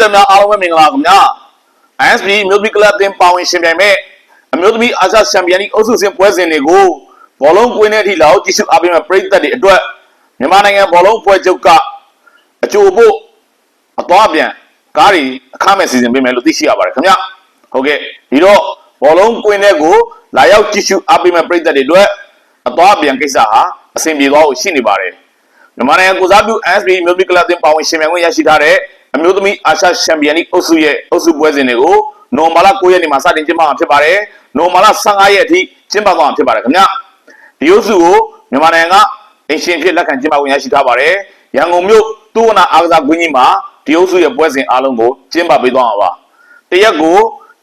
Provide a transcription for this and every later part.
သတ်များအားလုံးပဲမင်္ဂလာခင်ဗျာ ISP မြို့ပြည်ကလပ်တင်ပါဝင်ရှင်ပြိုင်မဲ့အမျိုးသမီးအာရှချန်ပီယံလိအုပ်စုစဉ်ပွဲစဉ်တွေကိုဘောလုံးကွင်းတဲ့အထိလောက်ကြည့်ရှုအားပေးမဲ့ပရိသတ်တွေအတွက်မြန်မာနိုင်ငံဘောလုံးပွဲချုပ်ကအကြိုဖို့အသွားပြန်ကားတွေအခမဲ့စီစဉ်ပေးမယ်လို့သိရှိရပါတယ်ခင်ဗျာဟုတ်ကဲ့ဒီတော့ဘောလုံးကွင်းတဲ့ကိုလာရောက်ကြည့်ရှုအားပေးမဲ့ပရိသတ်တွေအတွက်အသွားပြန်ကိစ္စဟာအဆင်ပြေသွားဖို့ရှိနေပါတယ်မြန်မာနိုင်ငံကိုစားပြု SB မြို့ပြည်ကလပ်တင်ပါဝင်ရှင်မြန်ခွင့်ရရှိထားတဲ့ အမျိုးသမီးအာရှချန်ပီယံလိအုပ်စုရဲ့အုပ်စုပွဲစဉ်တွေကိုနိုမာလာ9ရက်နေ့မှာစတင်ကျင်းပမှာဖြစ်ပါတယ်။နိုမာလာ15ရက်အထိကျင်းပသွားမှာဖြစ်ပါတယ်ခင်ဗျာ။ဒီအုပ်စုကိုမြန်မာနိုင်ငံကအင်ရှင်ဖြစ်လက်ခံကျင်းပခွင့်ရရှိထားပါတယ်။ရန်ကုန်မြို့တူဝနာအားကစားကွင်းကြီးမှာဒီအုပ်စုရဲ့ပွဲစဉ်အားလုံးကိုကျင်းပပေးသွားမှာပါ။တရက်ကို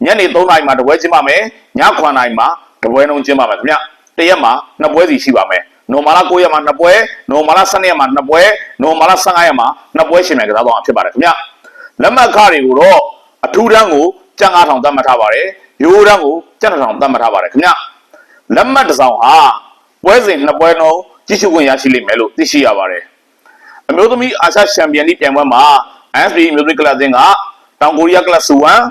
ညနေ3နာရီမှာတပွဲကျင်းပမယ်။ည9နာရီမှာတပွဲလုံးကျင်းပမယ်ခင်ဗျာ။တရက်မှာနှစ်ပွဲစီရှိပါမယ်။ နိုမာလာ9ရက်မှာ2ပွဲနိုမာလာ12ရက်မှာ2ပွဲနိုမာလာ15ရက်မှာ2ပွဲရှင်မြန်ကစားသွားမှာဖြစ်ပါတယ်ခင်ဗျလက်မှတ်ခတွေကိုတော့အထူးတန်းကိုကျန်9000သတ်မှတ်ထားပါတယ်ရိုးတန်းကိုကျန်1000သတ်မှတ်ထားပါတယ်ခင်ဗျလက်မှတ်တစ်စောင်ဟာပွဲစဉ်2ပွဲလုံးကြီးစုခွင့်ရရှိလိမ့်မယ်လို့သိရှိရပါတယ်အမျိုးသမီးအာရှချန်ပီယံလိပြိုင်ပွဲမှာ AFC အမျိုးသမီးကလပ်အသင်းကတောင်ကိုရီးယားကလပ်ဆူဝမ်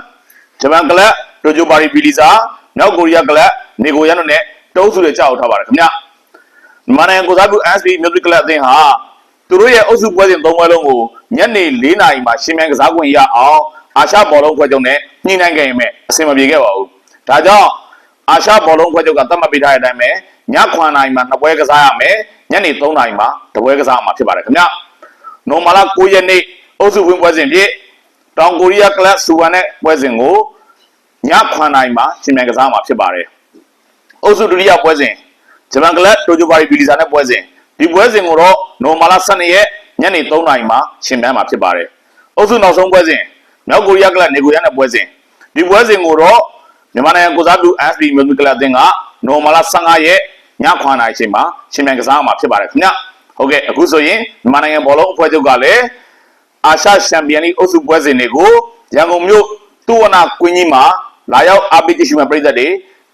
ဂျပန်ကလပ်တိုဂျိုပါရီပီလီဇာမြောက်ကိုရီးယားကလပ်နေကိုရန်တို့နဲ့တုံးစုတွေကြောက်ထားပါတယ်ခင်ဗျ မြန်မာနိုင်ငံကိုစားပြု SB Music Club အသင်းဟာသူတို့ရဲ့အုပ်စုပွဲစဉ်၃ပွဲလုံးကိုညနေ၄နာရီမှာရှင်မြန်ကစားခွင့်ရအောင်အာရှဘောလုံးဖွဲ့ချုပ်နဲ့ညှိနှိုင်းခဲ့ရင်မဲ့အဆင်မပြေခဲ့ပါဘူး။ဒါကြောင့်အာရှဘောလုံးဖွဲ့ချုပ်ကသတ်မှတ်ပေးထားတဲ့အတိုင်းပဲည9နာရီမှာနှစ်ပွဲကစားရမယ်ညနေ3နာရီမှာတစ်ပွဲကစားရမှာဖြစ်ပါတယ်ခင်ဗျ။နိုမာလာ9ရက်နေ့အုပ်စုဝင်ပွဲစဉ်ဖြစ်တောင်ကိုရီးယားကလပ်စူဝမ်နဲ့ပွဲစဉ်ကိုည9နာရီမှာရှင်မြန်ကစားရမှာဖြစ်ပါတယ်။အုပ်စုဒုတိယပွဲစဉ် ဂျပန်ကလပ်တိုဂျိုပါရီပီလီဇာနဲ့ပွဲစဉ်ဒီပွဲစဉ်ကိုတော့နိုမာလာ12ရက်ညနေ3နာရီမှာရှင်ပန်းမှာဖြစ်ပါတယ်။အုပ်စုနောက်ဆုံးပွဲစဉ်မြောက်ကိုရီးယားကလပ်နေကိုရီးယားနဲ့ပွဲစဉ်ဒီပွဲစဉ်ကိုတော့မြန်မာနိုင်ငံကိုစားပြု SB မြို့မြကလပ်အသင်းကနိုမာလာ15ရက်ည9နာရီချိန်မှာရှင်ပန်းကစားမှာဖြစ်ပါတယ်ခင်ဗျ။ဟုတ်ကဲ့အခုဆိုရင်မြန်မာနိုင်ငံဘောလုံးအဖွဲ့ချုပ်ကလည်းအာရှချန်ပီယံလိအုပ်စုပွဲစဉ်တွေကိုရန်ကုန်မြို့တူဝနာကွင်းကြီးမှာလာရောက်အားပေးကြည့်ရှုမဲ့ပြည်သက်တွေ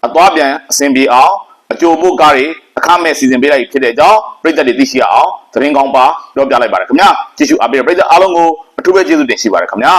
အသွားပြန်အဆင်ပြေအောင် အကျိုးဖို့ကားတွေအခမဲ့စီစဉ်ပေးလိုက်ဖြစ်တဲ့အကြောင်းပြည်သက်တွေသိရှိရအောင်သတင်းကောင်းပါပြောပြလိုက်ပါတယ်ခင်ဗျာကြည့်ရှုအားပေးတဲ့ပြည်သက်အားလုံးကိုအထူးပဲကျေးဇူးတင်ရှိပါတယ်ခင်ဗျာ